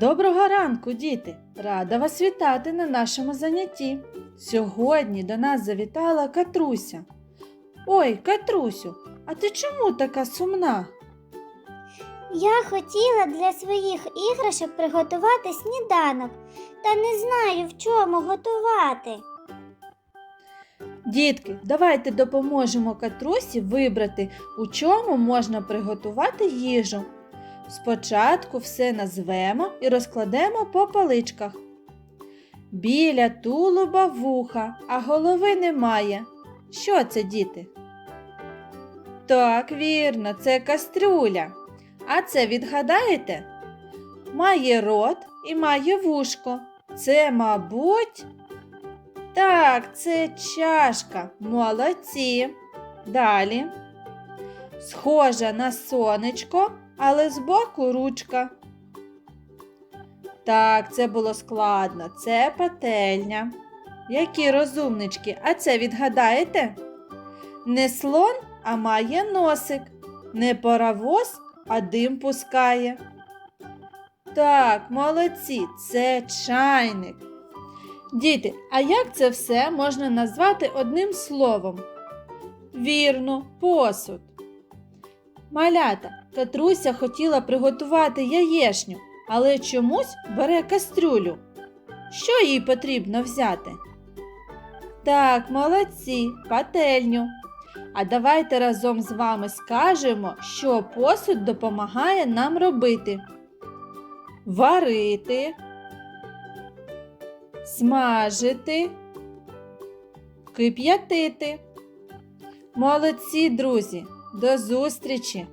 Доброго ранку, діти! Рада вас вітати на нашому занятті. Сьогодні до нас завітала Катруся. Ой, Катрусю, а ти чому така сумна? Я хотіла для своїх іграшок приготувати сніданок, та не знаю, в чому готувати. Дітки, давайте допоможемо Катрусі вибрати, у чому можна приготувати їжу. Спочатку все назвемо і розкладемо по поличках. Біля тулуба вуха, а голови немає. Що це, діти? Так, вірно, це кастрюля. А це відгадаєте? Має рот і має вушко. Це, мабуть. Так, це чашка. Молодці. Далі. Схожа на сонечко, але збоку ручка. Так, це було складно. Це пательня. Які розумнички, а це відгадаєте? Не слон, а має носик. Не паровоз, а дим пускає. Так, молодці, це чайник. Діти, а як це все можна назвати одним словом? Вірно, посуд. Малята, Катруся хотіла приготувати яєшню, але чомусь бере кастрюлю. Що їй потрібно взяти? Так, молодці, пательню. А давайте разом з вами скажемо, що посуд допомагає нам робити. Варити, смажити, кип'ятити. Молодці, друзі! До зустрічі!